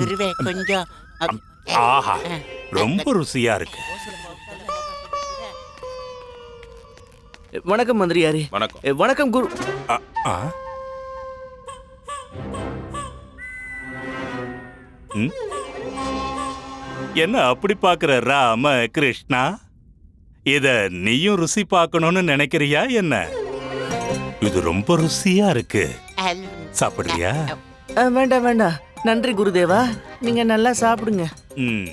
குருவே கொஞ்சம். அப்- ஆஹா ரொம்ப ருசியா இருக்கு. வணக்கம் மந்திரியாரே. வணக்கம். எ, வணக்கம் குரு. ஆ, ஆ. ம்? என்ன அப்படி பாக்குற ராம கிருஷ்ணா? இத நீயும் ருசி பார்க்கணும்னு நினைக்கிறியா என்ன? இது ரொம்ப ருசியா இருக்கு. அல்- சாப்பிடுறியா? அ, வேண்டாம் வேண்டாம். நன்றி குருதேவா. நீங்க நல்லா சாப்பிடுங்க. ம்.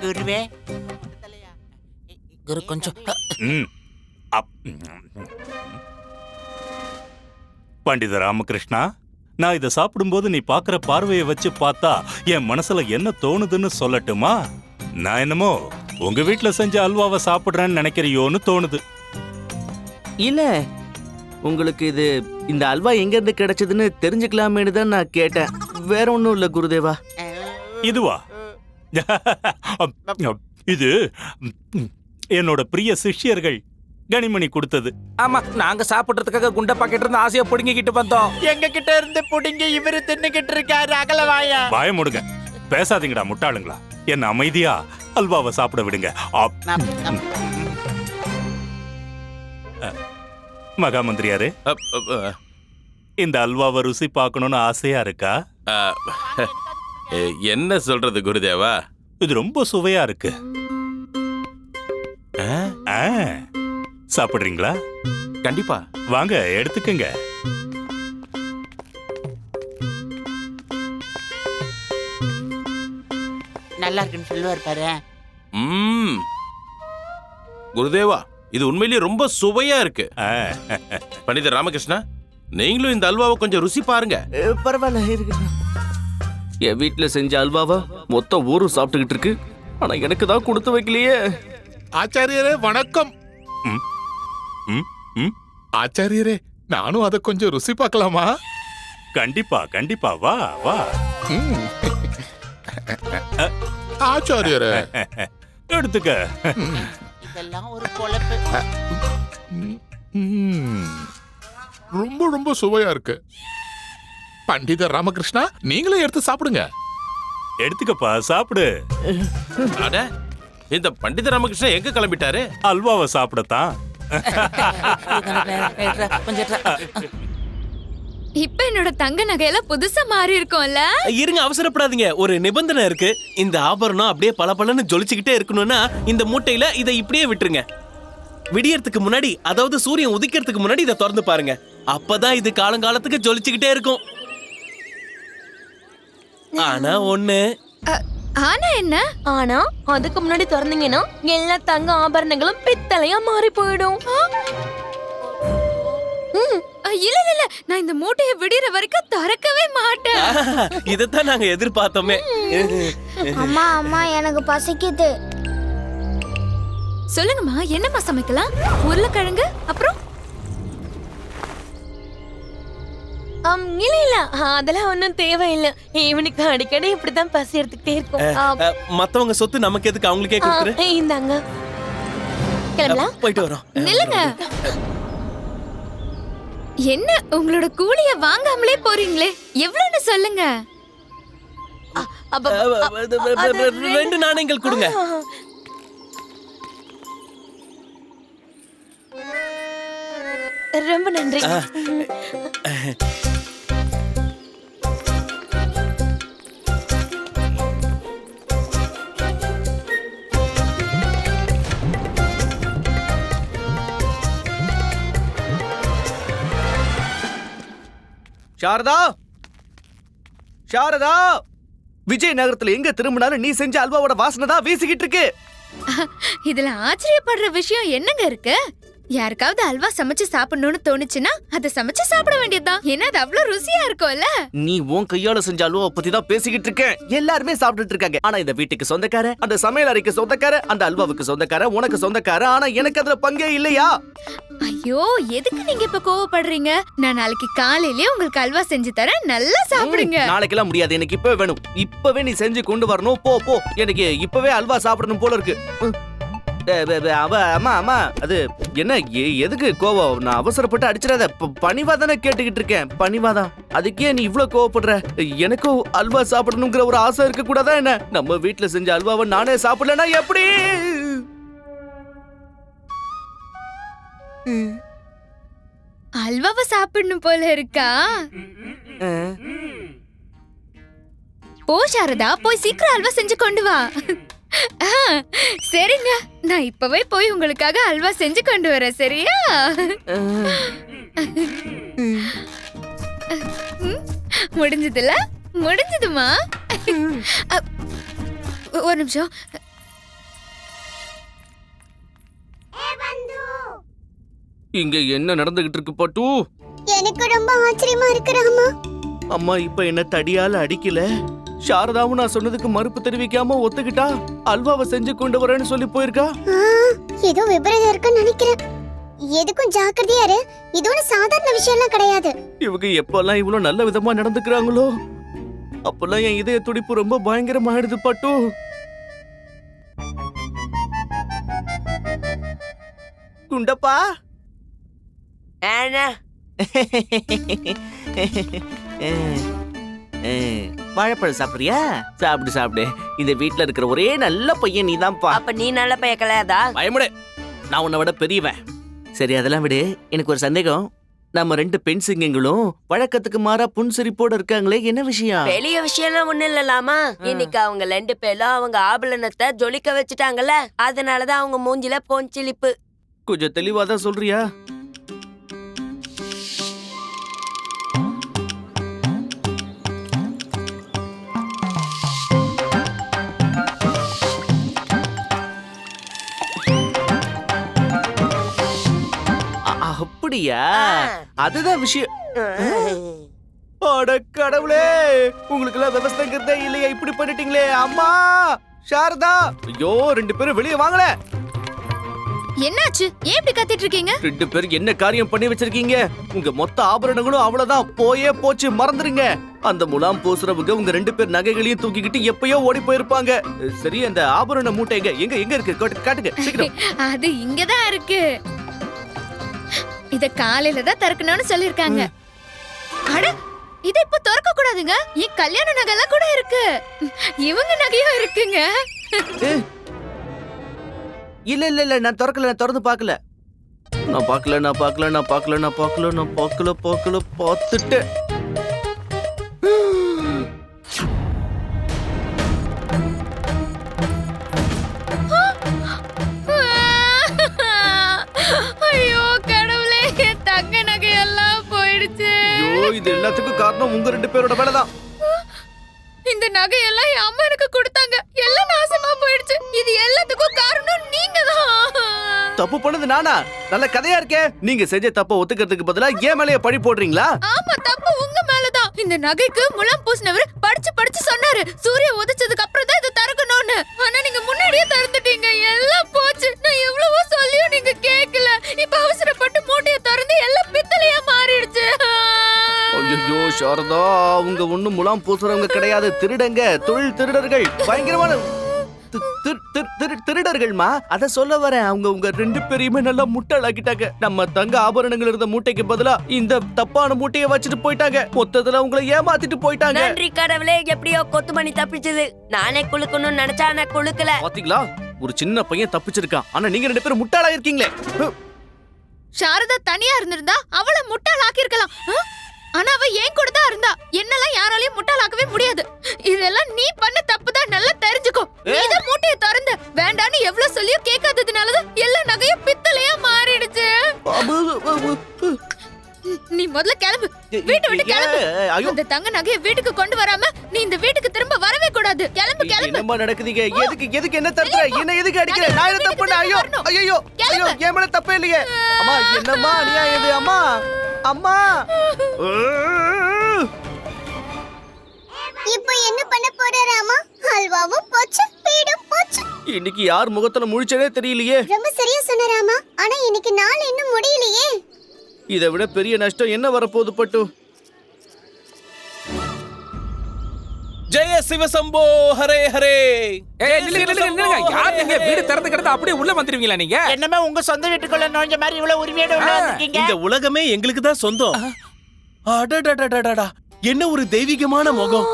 குருவே. குரு கொஞ்சம். ம். அப்- பண்டித ராமகிருஷ்ணா நான் இதை சாப்பிடும்போது நீ பார்க்குற பார்வையை வச்சு பார்த்தா என் மனசுல என்ன தோணுதுன்னு சொல்லட்டுமா? நான் என்னமோ உங்க வீட்ல செஞ்ச அல்வாவை சாப்பிடுறேன்னு நினைக்கிறியோன்னு தோணுது. இல்ல உங்களுக்கு இது இந்த அல்வா எங்க இருந்து கிடைச்சதுன்னு தெரிஞ்சுக்கலாமேன்னு தான் நான் கேட்டேன். வேற ஒண்ணும் இல்ல குருதேவா. இதுவா? இது என்னோட பிரிய சிஷ்யர்கள் கனிமணி கொடுத்தது. ஆமா நாங்க சாப்பிடுறதுக்காக குண்டை பாக்கெட் இருந்து ஆசையா புடுங்கிக்கிட்டு வந்தோம். எங்க கிட்ட இருந்து புடிங்க இவரு தின்னுகிட்டு இருக்காரு அகலவாயா வாய. முடுங்க பேசாதீங்கடா முட்டாளுங்களா. என்ன அமைதியா அல்வாவை சாப்பிட விடுங்க. அப். மகா மந்திரியாரே அப், அப், அ, இந்த அல்வாவை ருசி பார்க்கணும்னு ஆசையா இருக்கா? என்ன சொல்றது குருதேவா? இது ரொம்ப சுவையா இருக்கு. சாப்பிடுறீங்களா? கண்டிப்பா. வாங்க எடுத்துக்கங்க. நல்லா இருக்குன்னு சொல்லுவார் பாரு. ம். குருதேவா இது உண்மையிலேயே ரொம்ப சுவையா இருக்கு. பண்டிதர் ராமகிருஷ்ணா நீங்களும் இந்த அல்வாவை கொஞ்சம் ருசி பாருங்க பரவாயில்ல இருக்கு என் வீட்டுல செஞ்ச அல்வாவா மொத்த ஊரும் சாப்பிட்டுக்கிட்டு இருக்கு. ஆனா எனக்கு தான் கொடுத்து வைக்கலையே. ஆச்சாரியரே வணக்கம். ம், ம், ம். ஆச்சாரியரே நானும் அதை கொஞ்சம் ருசி பார்க்கலாமா? கண்டிப்பா கண்டிப்பா. வா வா. ம். ஆச்சாரியரே. எடுத்துக்க. இதெல்லாம் ஒரு பொழப்பு. ம். ரொம்ப ரொம்ப சுவையா இருக்கு. பண்டிதர் ராமகிருஷ்ணா நீங்களே எடுத்து சாப்பிடுங்க. எடுத்துக்கப்பா சாப்பிடு. அட இந்த பண்டிதர் ராமகிருஷ்ணன் எங்க கிளம்பிட்டாரு? அல்வாவை சாப்பிடத்தான். இப்ப என்னோட தங்க நகையெல்லாம் புதுசா மாறி இருக்கும்ல? இருங்க அவசரப்படாதீங்க. ஒரு நிபந்தனை இருக்கு. இந்த ஆபரணம் அப்படியே பளபளன்னு ஜொலிச்சுக்கிட்டே இருக்கணும்னா இந்த மூட்டையில இதை இப்படியே விட்டுருங்க. விடியறதுக்கு முன்னாடி அதாவது சூரியன் உதிக்கிறதுக்கு முன்னாடி இதை திறந்து பாருங்க. அப்பதான் இது காலங்காலத்துக்கு ஜொலிச்சுக்கிட்டே இருக்கும். ஆனா ஒண்ணு. ஆனா என்ன? ஆனா அதுக்கு முன்னாடி திறந்தீங்கன்னா எல்லா தங்க ஆபரணங்களும் பித்தளையா மாறி போயிடும். இல்ல இல்ல நான் இந்த மூட்டையை விடிற வரைக்கும் திறக்கவே மாட்டேன். இதைத்தான் நாங்க எதிர்பார்த்தோமே. அம்மா அம்மா எனக்கு பசிக்குது. சொல்லுங்கம்மா என்னம்மா சமைக்கலாம்? உருளைக்கிழங்கு அப்புறம்? இல்ல இல்ல. அதெல்லாம் ஒண்ணும் தேவையில்லை. இவனுக்கு அடிக்கடி இப்படிதான் பசி எடுத்துக்கிட்டே இருக்கும். மத்தவங்க சொத்து நமக்கு எதுக்கு? அவங்களுக்கே கொடுத்துரு. இந்தாங்க. கிளம்பலாம்? போயிட்டு வரோம். நில்லுங்க. என்ன உங்களோட கூலிய வாங்காமலே போறீங்களே? எவ்வளவுன்னு சொல்லுங்க. ரெண்டு நாணயங்கள் கொடுங்க. ரொம்ப நன்றி. சாரதா! சாரதா! விஜய் நகரத்துல எங்க திரும்பினாலும் நீ செஞ்ச அல்வாவோட வாசனை தான் வீசிக்கிட்டு இருக்கு. இதுல ஆச்சரியப்படுற விஷயம் என்னங்க இருக்கு? யாருக்காவது அல்வா சமைச்சு சாப்பிடணும்னு தோணுச்சுன்னா அதை சமைச்சு சாப்பிட வேண்டியதுதான். ஏன்னா அது அவ்வளவு ருசியா இருக்கும்ல? நீ உன் கையால செஞ்ச அல்வாவை பத்தி தான் பேசிக்கிட்டு இருக்கேன். எல்லாருமே சாப்பிட்டுட்டு இருக்காங்க. ஆனா இந்த வீட்டுக்கு சொந்தக்கார அந்த சமையல் அறைக்கு சொந்தக்கார அந்த அல்வாவுக்கு சொந்தக்கார உனக்கு சொந்தக்கார ஆனா எனக்கு அதுல பங்கே இல்லையா? ஐயோ எதுக்கு நீங்க இப்ப கோவப்படுறீங்க? நான் நாளைக்கு காலையிலேயே உங்களுக்கு அல்வா செஞ்சு தரேன். நல்லா சாப்பிடுங்க. நாளைக்கெல்லாம் முடியாது. எனக்கு இப்பவே வேணும். இப்பவே நீ செஞ்சு கொண்டு வரணும். போ போ. எனக்கு இப்பவே அல்வா சாப்பிடணும் போல இருக்கு. அவ அம்மா அம்மா. அது என்ன எதுக்கு கோவம்? நான் அவசரப்பட்டு அடிச்சிடாத. பணிவா தானே கேட்டுக்கிட்டு இருக்கேன். பணிவாதான் அதுக்கே நீ இவ்ளோ கோவப்படுற? எனக்கும் அல்வா சாப்பிடணுங்கிற ஒரு ஆசை இருக்க கூடாதா என்ன? நம்ம வீட்ல செஞ்ச அல்வாவை நானே சாப்பிடலனா எப்படி? அல்வாவை சாப்பிடணும் போல இருக்கா? போ சாரதா. போய் சீக்கிரம் அல்வா செஞ்சு கொண்டு வா. சரிங்க. நான் இப்பவே போய் உங்களுக்காக அல்வா செஞ்சு கொண்டு வரேன் சரியா? முடிஞ்சதுல? முடிஞ்சதுமா? ஒரு நிமிஷம். இங்க என்ன நடந்துகிட்டு இருக்கு பட்டு? எனக்கு ரொம்ப ஆச்சரியமா இருக்கு ராமா. அம்மா இப்ப என்ன தடியால அடிக்கல? சாரதாவும் நான் சொன்னதுக்கு மறுப்பு தெரிவிக்காம ஒத்துக்கிட்டா? அல்வாவை செஞ்சு கொண்டு வரேன்னு சொல்லி போயிருக்கா? ஏதோ விபரீதம் இருக்குன்னு நினைக்கிறேன். எதுக்கும் ஜாக்கிரதையா இரு. இது ஒன்றும் சாதாரண விஷயம்லாம் கிடையாது. இவங்க எப்பெல்லாம் இவ்வளவு நல்ல விதமா நடந்துக்கிறாங்களோ? அப்பெல்லாம் என் இதய துடிப்பு ரொம்ப பயங்கரமாயிடுது பட்டு. குண்டப்பா? வாழைப்பழம் சாப்பிடுறியா? சாப்பிடு சாப்பிடு. இந்த வீட்ல இருக்கிற ஒரே நல்ல பையன் நீதான்ப்பா. அப்ப நீ நல்ல பைய கிடையாதா? பயமுடு. நான் உன்னை விட பெரியவன். சரி அதெல்லாம் விடு. எனக்கு ஒரு சந்தேகம். நம்ம ரெண்டு பெண் சிங்கங்களும் வழக்கத்துக்கு மாறா புன்சிரிப்போட இருக்காங்களே என்ன விஷயம்? பெரிய விஷயம்லாம் ஒண்ணு இல்லலாமா? இன்னைக்கு அவங்க ரெண்டு பேரும் அவங்க ஆபரணத்தை ஜொலிக்க வச்சுட்டாங்கல்ல. அதனாலதான் அவங்க மூஞ்சில பொஞ்சிலிப்பு கொஞ்சம் தெளிவா தான் சொல்றியா? அப்படியா? அதுதான் விஷயம். அட கடவுளே உங்களுக்கு எல்லாம் விவசாயங்கிறதே இல்லையா இப்படி பண்ணிட்டீங்களே. அம்மா சாரதா. ஐயோ ரெண்டு பேரும் வெளியே வாங்கல. என்னாச்சு? ஏன் இப்படி கத்திட்டு இருக்கீங்க ரெண்டு பேரும் என்ன காரியம் பண்ணி வச்சிருக்கீங்க? உங்க மொத்த ஆபரணங்களும் அவ்வளவுதான். போயே போச்சு மறந்துருங்க. அந்த முலாம் பூசுறவங்க உங்க ரெண்டு பேர் நகைகளையும் தூக்கிக்கிட்டு எப்பயோ ஓடி போயிருப்பாங்க. சரி அந்த ஆபரண மூட்டை எங்க எங்க இருக்கு? காட்டு- காட்டுங்க சீக்கிரம். அது இங்கதான் இருக்கு. இத காலையில தான் திறக்கணும்னு சொல்லிருக்காங்க அட இத இப்ப திறக்க கூடாதுங்க என் கல்யாண நகைலாம் கூட இருக்கு. இவங்க நகையும் இருக்குங்க. இல்ல இல்ல இல்ல நான் திறக்கல நான் திறந்து பார்க்கல. நான் பார்க்கல நான் பார்க்கல நான் பார்க்கல நான் பார்க்கல நான் பார்க்கல பார்க்கல பார்த்துட்டேன். எல்லாத்துக்கும் காரணம் உங்க ரெண்டு பேரோட வேலைதான். இந்த நகையெல்லாம் என் அம்மா எனக்கு கொடுத்தாங்க. எல்லாம் நாசமா போயிடுச்சு. இது எல்லாத்துக்கும் காரணம் நீங்க தான் தப்பு பண்ணது நானா? நல்ல கதையா இருக்கே. நீங்க செஞ்ச தப்ப ஒத்துக்கிறதுக்கு பதிலா ஏன் மேலேயே பழி போடுறீங்களா? ஆமா தப்பு உங்க மேலதான். இந்த நகைக்கு முலாம் பூசினவர் படிச்சு படிச்சு சொன்னாரு. சூரிய உதிச்சதுக்கு அப்புறம் தான் இதை திறக்கணும்னு. ஆனா நீங்க முன்னாடியே திறந்துட்டீங்க. எல்லாம் போச்சு. நான் எவ்வளவோ சொல்லியும் நீங்க கேட்கல இப்ப அவசரப்பட்டு மூட்டைய திறந்து எல்லாம் பித்தளையா மாறிடுச்சு ஐயோ சாரதா அவங்க ஒண்ணும் முலாம் பூசுறவங்க கிடையாது. திருடங்க. தொழில் திருடர்கள். பயங்கரமான திருடர்கள்மா. அத சொல்ல வரேன். அவங்க உங்க ரெண்டு பேரையுமே நல்லா முட்டாளாக்கிட்டாங்க. நம்ம தங்க ஆபரணங்கள் இருந்த மூட்டைக்கு பதிலா இந்த தப்பான மூட்டையை வச்சுட்டு போயிட்டாங்க. மொத்தத்துல உங்களை ஏமாத்திட்டு போயிட்டாங்க. நன்றி கடவுளே. எப்படியோ கொத்துமணி தப்பிச்சது. நானே குளுக்கணும்னு நினைச்சா நான் குளுக்கல பாத்தீங்களா? ஒரு சின்ன பையன் தப்பிச்சிருக்கான். ஆனா நீங்க ரெண்டு பேரும் முட்டாளா இருக்கீங்களே சாரதா தனியா இருந்திருந்தா அவளை முட்டாளாக்கி இருக்கலாம் ஆனா அவ ஏன் கூட தான் இருந்தா. என்னெல்லாம் யாராலையும் முட்டாளாக்கவே முடியாது. இதெல்லாம் நீ பண்ண தப்பு தான். நல்லா தெரிஞ்சுக்கோ. தான் மூட்டையை திறந்த. வேண்டான்னு எவ்வளவு சொல்லியும் கேட்காததுனாலதான் எல்லா நகையும் பித்தளையா மாறிடுச்சு. நீ முதல்ல கிளம்பு. வீட்டை விட்டு கிளம்பு. ஏன்? அந்த தங்க நகையை வீட்டுக்கு கொண்டு வராம நீ இந்த வீட்டுக்கு திரும்ப வரவே கூடாது. கிளம்பு கிளம்பு. என்னம்மா நடக்குதுங்க? எதுக்கு எதுக்கு என்ன தடுக்கிற என்ன எதுக்கு அடிக்கிற? நான் என்ன தப்பு? ஐயோ ஐயோ ஐயோ என் மேல தப்பே இல்லையே. அம்மா என்னம்மா அநியாயம் இது? அம்மா. அம்மா! இப்போ என்ன பண்ண போற ராமா? ஹல்வாவும் போச்சு பீடும் போச்சு. இன்னைக்கு யார் முகத்துல முழிச்சனே தெரியலையே. ரொம்ப சரியா சொன்ன ராமா. ஆனா இன்னைக்கு நாள் இன்னும் முடியலையே. இதை விட பெரிய நஷ்டம் என்ன வரப்போகுது பட்டு? ஜெய சிவசம்போ ஹரே ஹரே. வீடு திறந்து கிடந்து அப்படியே உள்ள வந்துருவீங்களா நீங்க? என்னமே உங்க சொந்த வீட்டுக்குள்ள நுழைஞ்ச மாதிரி இவ்வளவு உரிமையோட இந்த உலகமே எங்களுக்கு தான் சொந்தம். அடடடடடடா. என்ன ஒரு தெய்வீகமான முகம்.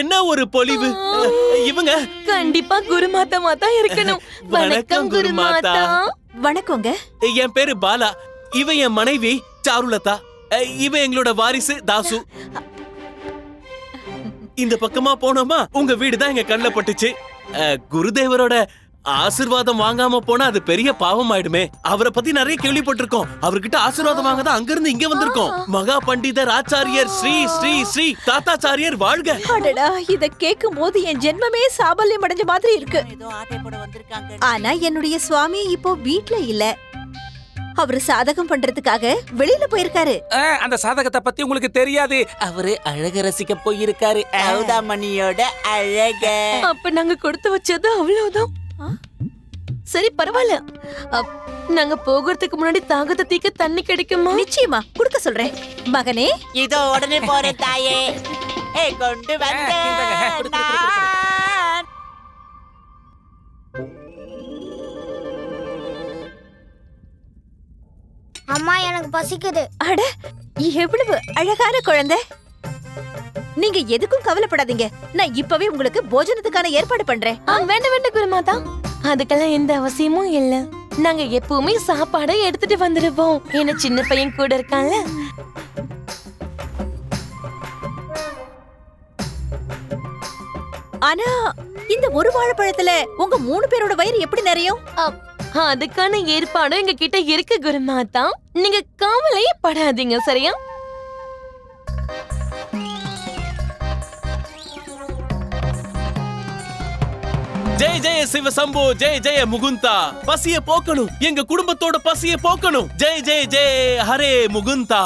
என்ன ஒரு பொலிவு. இவங்க கண்டிப்பா குருமாத்தா தான் இருக்கணும். வணக்கம், குருமாதா. வணக்கங்க. என் பேரு பாலா. இவ என் மனைவி சாருலதா. இவ எங்களோட வாரிசு தாசு. இந்த பக்கமா போனோமா? உங்க வீடு தான் எங்க கண்ணுல பட்டுச்சு. குருதேவரோட ஆசிர்வாதம் வாங்காம போனா அது பெரிய பாவம் ஆயிடுமே. அவரை பத்தி நிறைய கேள்விப்பட்டிருக்கோம். அவர்கிட்ட ஆசீர்வாதம் வாங்க தான் அங்க இருந்து இங்க வந்திருக்கோம். மகா பண்டிதர் ஆச்சாரியர் ஸ்ரீ ஸ்ரீ ஸ்ரீ தாத்தாச்சாரியர் வாழ்க. அடடா இத கேட்கும் போது என் ஜென்மமே சாபல்யம் அடைஞ்ச மாதிரி இருக்கு. ஏதோ ஆட்டை போட வந்திருக்காங்க. ஆனா என்னுடைய சுவாமி இப்போ வீட்ல இல்ல. அவரு சாதகம் பண்றதுக்காக வெளியில போயிருக்காரு. அந்த சாதகத்தை பத்தி உங்களுக்கு தெரியாது. அவரு அழக ரசிக்க போயிருக்காரு. சௌதாமணியோட அழக. அப்ப நாங்க கொடுத்து வச்சது அவ்வளவுதான்? சரி பரவாயில்ல. அப், நாங்க போகிறதுக்கு முன்னாடி தாகத்தை தீக்க தண்ணி கிடைக்குமா? நிச்சயமா குடுக்க சொல்றேன். மகனே. இதோ உடனே போற தாயே. ஏ கொண்டு வந்த அம்மா எனக்கு பசிக்குது. அட எவ்வளவு அழகான குழந்தை. நீங்க எதுக்கும் கவலைப்படாதீங்க. நான் இப்பவே உங்களுக்கு போஜனத்துக்கான ஏற்பாடு பண்றேன். வேண்டாம் வேண்டாம் குருமாதா. அதுக்கெல்லாம் எந்த அவசியமும் இல்ல. நாங்க எப்பவுமே சாப்பாடை எடுத்துட்டு வந்துடுவோம் என்ன சின்ன பையன் கூட இருக்கான்ல. ஆனா இந்த ஒரு வாழைப்பழத்துல உங்க மூணு பேரோட வயிறு எப்படி நிறையும்? அதுக்கான ஏற்பாடும் எங்க கிட்ட இருக்கு குருமாதா. நீங்க கவலையே படாதீங்க சரியா? ஜெய ஜெய சிவ சம்போ ஜெய ஜெய முகுந்தா. பசிய போக்கணும். எங்க குடும்பத்தோட பசிய போக்கணும். ஜெய ஜெய ஜெய ஹரே முகுந்தா.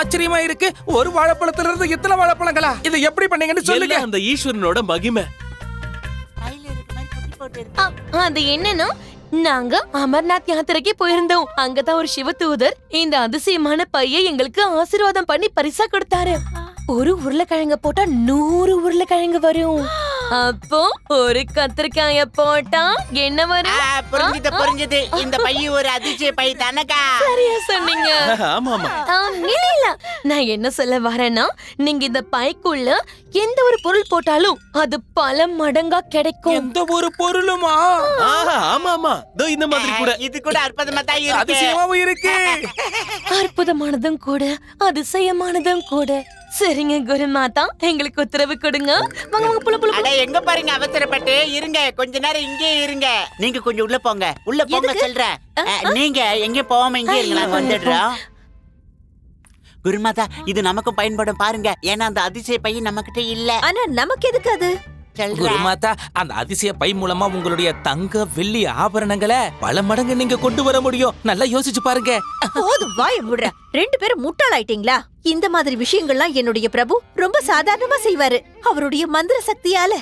ஆச்சரியமா இருக்கு. ஒரு வாழைப்பழத்துல இருந்து இத்தனை வாழைப்பழங்களா? இதை எப்படி பண்ணீங்கன்னு சொல்லுங்க. அந்த ஈஸ்வரனோட மகிமை. அது என்னன்னா? நாங்க அமர்நாத் யாத்திரைக்கு போயிருந்தோம். அங்கதான் ஒரு சிவ தூதர் இந்த அதிசயமான பைய எங்களுக்கு ஆசீர்வாதம் பண்ணி பரிசா கொடுத்தாரு. ஒரு உருளைக்கிழங்க போட்டா நூறு உருளைக்கிழங்கு வரும். அப்போ ஒரு கத்திரிக்காய போட்டா என்ன வரும்? புரிஞ்சுது புரிஞ்சுது. இந்த பையன் ஒரு அதிசய பை தானக்கா? சரியா சொன்னீங்க. இல்ல இல்ல. நான் என்ன சொல்ல வரேன்னா நீங்க இந்த பைக்குள்ள எந்த ஒரு பொருள் போட்டாலும் அது பல மடங்கா கிடைக்கும். எந்த ஒரு பொருளுமா? ஆமா ஆமா. இதோ இந்த மாதிரி கூட. இது கூட அற்புதமா தான் இருக்கு. அதிசயமாவும் இருக்கு. அற்புதமானதும் கூட அதிசயமானதும் கூட. சரிங்க குருமாதா. எங்களுக்கு உத்தரவு கொடுங்க. வாங்க வாங்க புல புல அட எங்க பாருங்க அவசரப்பட்டு. இருங்க கொஞ்ச நேரம் இங்கே இருங்க. நீங்க கொஞ்சம் உள்ள போங்க. உள்ள போங்க எதுக்கு? சொல்றேன். அஹ், நீங்க எங்க போகாம இங்கே இருங்க நான் வந்துடுறோம் குருமாதா இது நமக்கும் பயன்படும் பாருங்க. ஏன்னா அந்த அதிசய பையன் நம்ம கிட்ட இல்ல. ஆனா நமக்கு எதுக்கு அது? குருமாதா அந்த அதிசய பை மூலமா உங்களுடைய தங்க வெள்ளி ஆபரணங்களை பல மடங்கு நீங்க கொண்டு வர முடியும். நல்லா யோசிச்சு பாருங்க. போதும் வாய விடுற ரெண்டு பேரும் முட்டாளாயிட்டீங்களா? இந்த மாதிரி விஷயங்கள்லாம் என்னுடைய பிரபு ரொம்ப சாதாரணமா செய்வாரு. அவருடைய மந்திர சக்தியால.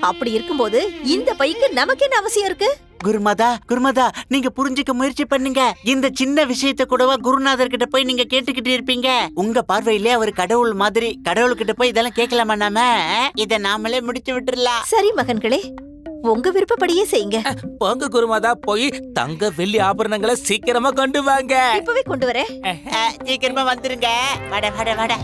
அப்படி இருக்கும்போது இந்த பைக்கு நமக்கு என்ன அவசியம் இருக்கு? குருமாதா குருமாதா நீங்க புரிஞ்சுக்க முயற்சி பண்ணுங்க. இந்த சின்ன விஷயத்த கூடவா குருநாதர் கிட்ட போய் நீங்க கேட்டுக்கிட்டு இருப்பீங்க? உங்க பார்வையிலே அவர் கடவுள் மாதிரி கடவுள்கிட்ட போய் இதெல்லாம் கேட்கலாமா நாம? இத நாமளே முடிச்சு விட்டுறலாம். சரி மகன்களே உங்க விருப்பப்படியே செய்யுங்க. போங்க குருமாதா போய் தங்க வெள்ளி ஆபரணங்களை சீக்கிரமா கொண்டு வாங்க. இப்பவே கொண்டு வரேன். சீக்கிரமா வந்துருங்க. வட வட வட.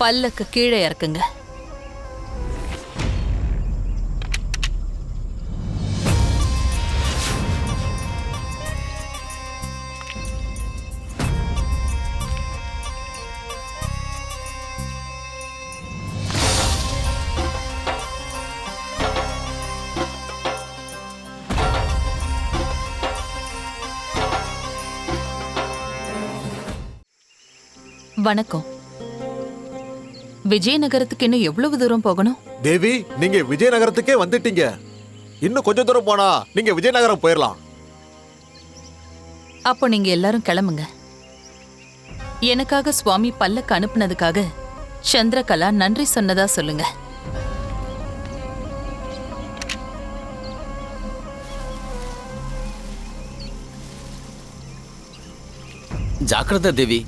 பல்லக்கு கீழே இறக்குங்க. வணக்கம். விஜயநகரத்துக்கு இன்னும் எவ்வளவு தூரம் போகணும்? தேவி நீங்க விஜயநகரத்துக்கே வந்துட்டீங்க. இன்னும் கொஞ்ச தூரம் போனா நீங்க விஜயநகரம் போயிடலாம் அப்போ நீங்க எல்லாரும் கிளம்புங்க. எனக்காக சுவாமி பல்லக்கு அனுப்புனதுக்காக சந்திரகலா நன்றி சொன்னதா சொல்லுங்க. ஜாக்கிரதை தேவி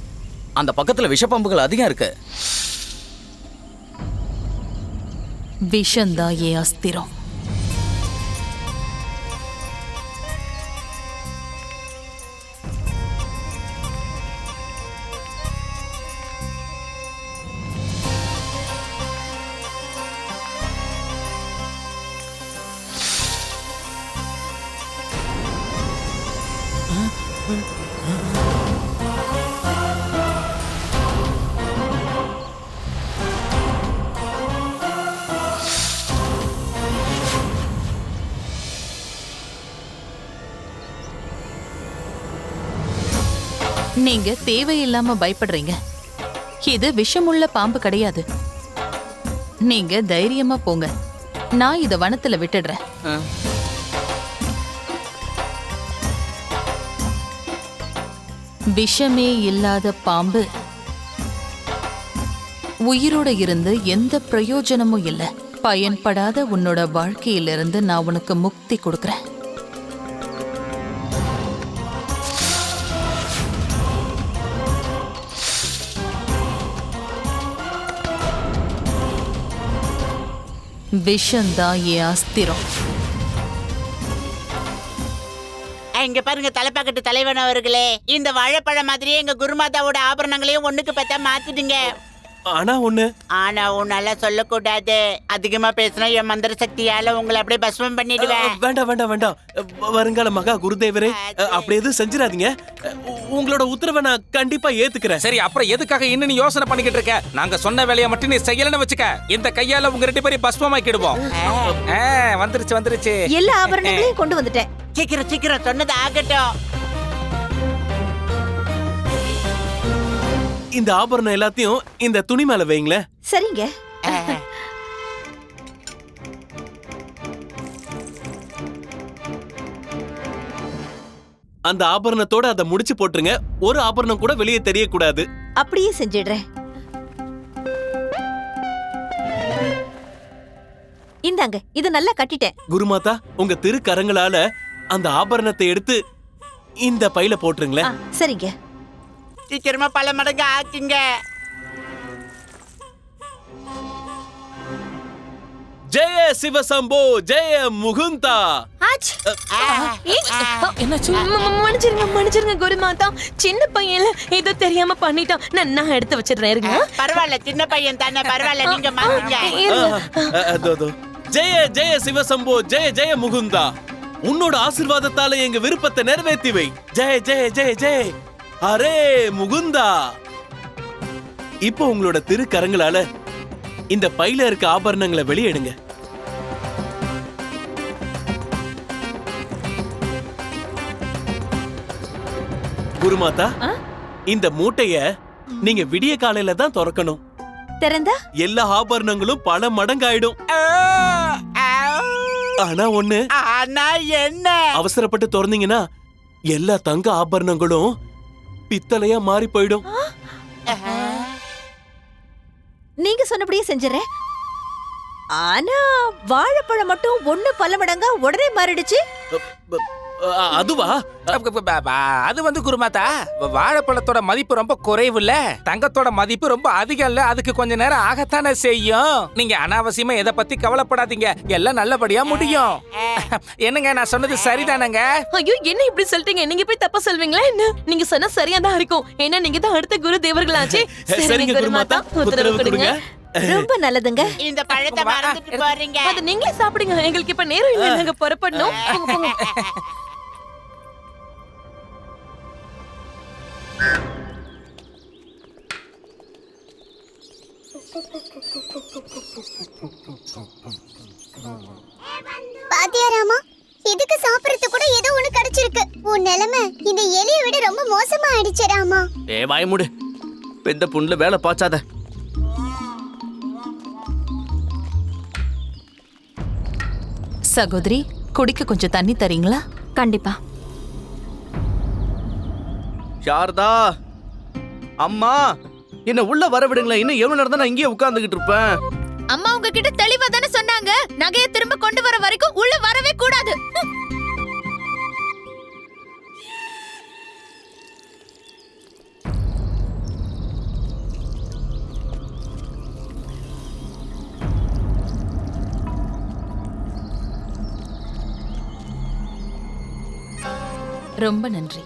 அந்த பக்கத்துல விஷப்பாம்புகள் அதிகம் இருக்கு. விஷந்தான் ஏன் அஸ்திரம் நீங்க தேவையில்லாம பயப்படுறீங்க. இது விஷமுள்ள பாம்பு கிடையாது. நீங்க தைரியமா போங்க. நான் இத வனத்துல விட்டுடுறேன். விஷமே இல்லாத பாம்பு. உயிரோட இருந்து எந்த பிரயோஜனமும் இல்லை. பயன்படாத உன்னோட வாழ்க்கையிலிருந்து நான் உனக்கு முக்தி கொடுக்குறேன். விஷந்தான் என் அஸ்திரம். இங்க பாருங்க தலைப்பாக்கட்டு தலைவன் அவர்களே. இந்த வாழைப்பழம் மாதிரியே எங்க குருமாதாவோட ஆபரணங்களையும் ஒண்ணுக்கு பார்த்தா மாத்திடுங்க. ஆனா ஒண்ணு. ஆனா உன்னால சொல்லக்கூடாது. அதிகமா பேசினா என் மந்திர சக்தியால உங்களை அப்படியே பஸ்மம் பண்ணிடுவேன். வேண்டாம் வேண்டாம் வேண்டாம். வருங்கால மகா குருதேவரே அப்படி எதுவும் செஞ்சிடாதீங்க. உங்களோட உத்தரவை நான் கண்டிப்பா ஏத்துக்கிறேன். சரி அப்புறம் எதுக்காக இன்னும் நீ யோசனை பண்ணிக்கிட்டு இருக்க? நாங்க சொன்ன வேலையை மட்டும் நீ செய்யலன்னு வச்சுக்க. இந்த கையால உங்க ரெண்டு பேரையும் பஸ்மமாக்கிடுவோம். ஆ, வந்துருச்சு வந்துருச்சு. எல்லா ஆபரணங்களையும் கொண்டு வந்துட்டேன். சீக்கிரம் சீக்கிரம் சொன்னது ஆகட்டும். இந்த ஆபரணம் எல்லாத்தையும் இந்த துணி மேல வைங்களேன். சரிங்க. அந்த ஆபரணத்தோட அதை முடிச்சு போட்டுருங்க. ஒரு ஆபரணம் கூட வெளியே தெரியக்கூடாது. அப்படியே செஞ்சிடுறேன். இந்தாங்க இத நல்லா கட்டிட்டேன். குருமாதா உங்க திருக்கரங்களால அந்த ஆபரணத்தை எடுத்து இந்த பையில போட்டுருங்களேன். சரிங்க. சீக்கிரமா பல மடங்கு ஆக்குங்க. ஜெய சிவசம்போ ஜெய முகுந்தா. என்னாச்சு? மன்னிச்சிருங்க மன்னிச்சிருங்க குருமாதா சின்ன பையன்ல ஏதோ தெரியாம பண்ணிட்டான். நான் நான் எடுத்து வச்சிடுறேன் இருங்க. பரவாயில்ல சின்ன பையன் தானே பரவாயில்ல நீங்க. ஜெய ஜெய சிவசம்போ ஜெய ஜெய முகுந்தா. உன்னோட ஆசிர்வாதத்தால எங்க விருப்பத்தை நிறைவேத்தி வை. ஜெய ஜெய ஜெய ஜெய. அரே முகுந்தா. இப்போ உங்களோட திருக்கரங்களால இந்த பையில இருக்க ஆபரணங்களை வெளியெடுங்க. குருமாதா இந்த மூட்டைய நீங்க விடிய காலையில தான் திறக்கணும். திறந்தா? எல்லா ஆபரணங்களும் பல மடங்காயிடும். ஆனா ஒண்ணு ஆனா என்ன? அவசரப்பட்டு திறந்தீங்கன்னா எல்லா தங்க ஆபரணங்களும் பித்தளையா மாறி போயிடும். நீங்க சொன்னபடியே செஞ்சிடறேன். ஆனா வாழைப்பழம் மட்டும் ஒண்ணு பல மடங்கா உடனே மாறிடுச்சு. அதுவா? அது வந்து குருமாதா வாழைப்பழத்தோட மதிப்பு ரொம்ப குறைவு இல்ல தங்கத்தோட மதிப்பு ரொம்ப அதிகம் இல்ல அதுக்கு கொஞ்ச நேரம் ஆகத்தானே செய்யும். நீங்க அனாவசியமா எதை பத்தி கவலைப்படாதீங்க எல்லாம் நல்லபடியா முடியும். என்னங்க நான் சொன்னது சரிதானங்க? ஐயோ என்ன இப்படி சொல்லிட்டீங்க? நீங்க போய் தப்பா சொல்வீங்களா என்ன? நீங்க சொன்னா சரியா தான் இருக்கும். ஏன்னா நீங்க தான் அடுத்த குரு தேவர்களாச்சே. சரிங்க குருமாதா உத்தரவு கொடுங்க. ரொம்ப நல்லதுங்க. இந்த பழத்தை மறந்துட்டு போறீங்க. அது நீங்களே சாப்பிடுங்க. எங்களுக்கு இப்ப நேரம் இல்ல நாங்க புறப்படணும். பாத்தியா ராமா இதுக்கு சாப்பிடறது கூட ஏதோ ஒண்ணு கிடைச்சிருக்கு. உன் நிலைமை இந்த எலியை விட ரொம்ப மோசமா ஆயிடுச்சு ராமா. ஏ வாய மூடு. பெந்த புண்ணுல வேலை சகோதரி குடிக்க கொஞ்சம் தண்ணி தரீங்களா? கண்டிப்பா. சாரதா அம்மா என்ன உள்ள வர விடுங்களேன். இன்னும் எவ்வளவு நேரம் நான் இங்கேயே உட்கார்ந்துகிட்டு இருப்பேன். அம்மா உங்ககிட்ட தெளிவா தானே சொன்னாங்க. நகையை திரும்ப கொண்டு வர வரைக்கும் உள்ள வரவே கூடாது. ரொம்ப நன்றி.